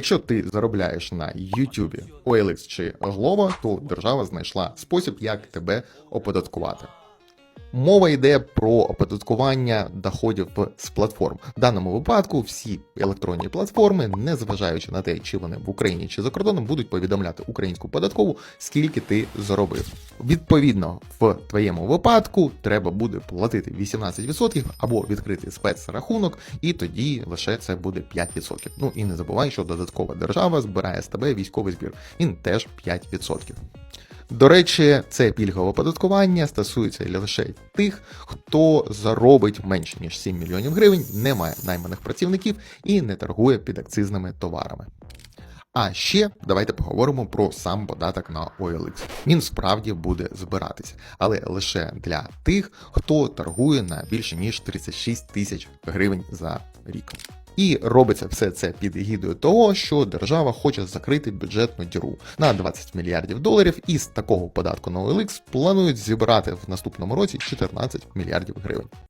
Якщо ти заробляєш на YouTube, OLX чи Glovo, то держава знайшла спосіб, як тебе оподаткувати. Мова йде про оподаткування доходів з платформ. В даному випадку всі електронні платформи, незважаючи на те, чи вони в Україні чи за кордоном, будуть повідомляти українську податкову, скільки ти заробив. Відповідно, в твоєму випадку треба буде платити 18% або відкрити спецрахунок, і тоді лише це буде 5%. Ну і не забувай, що додаткова держава збирає з тебе військовий збір. Він теж 5%. До речі, це пільгове оподаткування стосується лише тих, хто заробить менше ніж 7 мільйонів гривень, не має найманих працівників і не торгує підакцизними товарами. А ще давайте поговоримо про сам податок на OLX. Він справді буде збиратися, але лише для тих, хто торгує на більше ніж 36 тисяч гривень за рік. І робиться все це під егідою того, що держава хоче закрити бюджетну діру на 20 мільярдів доларів, і з такого податку на OLX планують зібрати в наступному році 14 мільярдів гривень.